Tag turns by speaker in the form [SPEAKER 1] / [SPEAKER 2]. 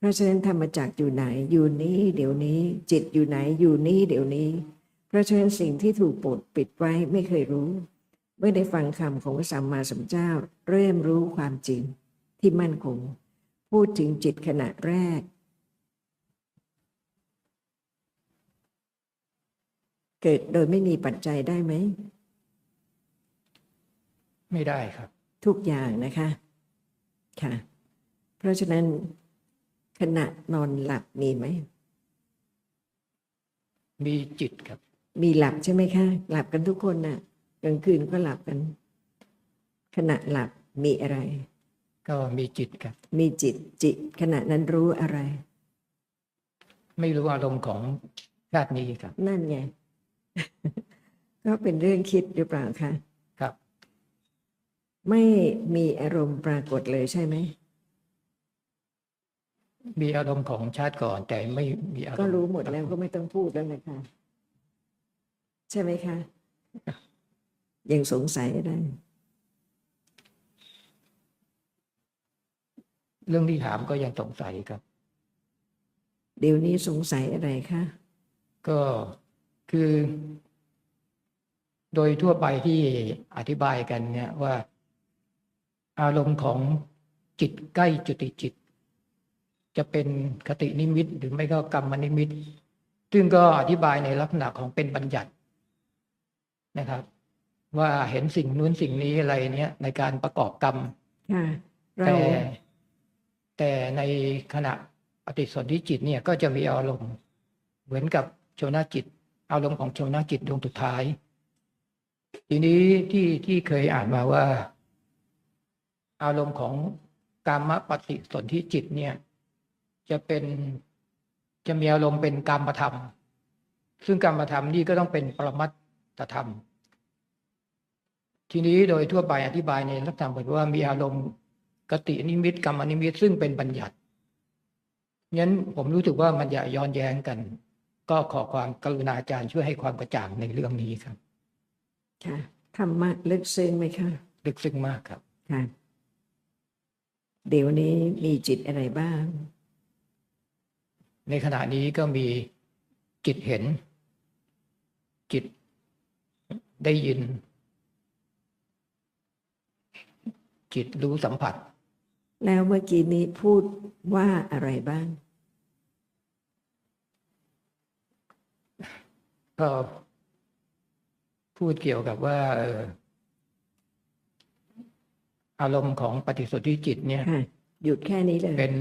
[SPEAKER 1] เพราะฉะนั้นธรรมจักรอยู่ไหน อยู่นี้เดี๋ยวนี้ จิตอยู่ไหนอยู่นี้เดี๋ยวนี้ เพราะฉะนั้นสิ่งที่ถูกปดปิดไว้ไม่เคยรู้ เมื่อได้ฟังคำของพระสัมมาสัมพุทธเจ้า เริ่มรู้ความจริงที่มั่นคง พูดถึงจิตขณะแรก เกิดโดยไม่มีปัจจัยได้ไหม
[SPEAKER 2] ไม่ได้ครับ
[SPEAKER 1] ทุกอย่างนะคะ ค่ะ เพราะฉะนั้น ขณะนอนหลับมีไหม
[SPEAKER 2] มีจิตครับ
[SPEAKER 1] มีหลับใช่ไหมคะหลับกันทุกคนน่ะกลางคืนก็หลับกัน ขณะหลับมีอะไร
[SPEAKER 2] ก็มีจิตครับ
[SPEAKER 1] มีจิตจิต ขณะนั้นรู้อะไร
[SPEAKER 2] ไม่รู้อารมณ์ของชาตินี้ครับ
[SPEAKER 1] นั่นไง ก็เป็นเรื่องคิดหรือเปล่าคะ
[SPEAKER 2] ครับ
[SPEAKER 1] ไม่มีอารมณ์ปรากฏเลยใช่ไหม
[SPEAKER 2] มีอารมณ์ของชาติก่อน แต่ไม่มีอารมณ์
[SPEAKER 1] ก็รู้หมดแล้วก็ไม่ต้องพูดแล้วนะคะใช่ไหมคะ ยังสงสัยอะไร
[SPEAKER 2] เรื่องที่ถามก็ยังสงสัยครับ
[SPEAKER 1] เดี๋ยวนี้สงสัยอะไรคะ
[SPEAKER 2] ก็คือ โดยทั่วไปที่อธิบายกันเนี่ยว่า อารมณ์ของจิตใกล้จุติจิต จะเป็นคตินิมิตหรือไม่ก็กรรมนิมิต ซึ่งก็อธิบายในลักษณะของเป็นบัญญัตินะครับ ว่าเห็นสิ่งนู้นสิ่งนี้อะไรเนี้ยในการประกอบกรรม
[SPEAKER 1] ค่ะเรา
[SPEAKER 2] แต่แต่ในขณะปฏิสนธิจิตเนี่ยก็จะมีอารมณ์เหมือนกับโชนจิต อารมณ์ของโชนจิตดวงสุดท้าย ทีนี้ที่ที่เคยอ่านมาว่า อารมณ์ของกามปฏิสนธิจิตเนี่ย จะเป็นจะมีอารมณ์เป็นกามธรรม ซึ่งกามธรรมนี่ก็ต้องเป็นปรมัตถธรรม ทีนี้โดยทั่วไปอธิบายในลักษณะเหมือนว่ามีอารมณ์กตินิมิตกรรมนิมิตซึ่งเป็นบัญญัติงั้นผมรู้สึกว่ามันอย่าย้อนแย้งกัน ก็ขอความกรุณาอาจารย์ช่วยให้ความกระจ่างในเรื่องนี้ครับ
[SPEAKER 1] ค่ะธรรมะลึกซึ้งไหมคะ
[SPEAKER 2] ลึกซึ้งมากครับ
[SPEAKER 1] ค่ะเดี๋ยวนี้มีจิตอะไรบ้าง
[SPEAKER 2] ในขณะนี้ก็มีจิตเห็น จิตได้ยิน จิตรู้สัมผัส
[SPEAKER 1] แล้วเมื่อกี้นี้พูดว่าอะไรบ้าง
[SPEAKER 2] ก็พูดเกี่ยวกับว่าเอ่ออารมณ์ของปฏิสนธิจิตเนี่ย
[SPEAKER 1] ค่ะหยุดแค่นี้เลย
[SPEAKER 2] เป็น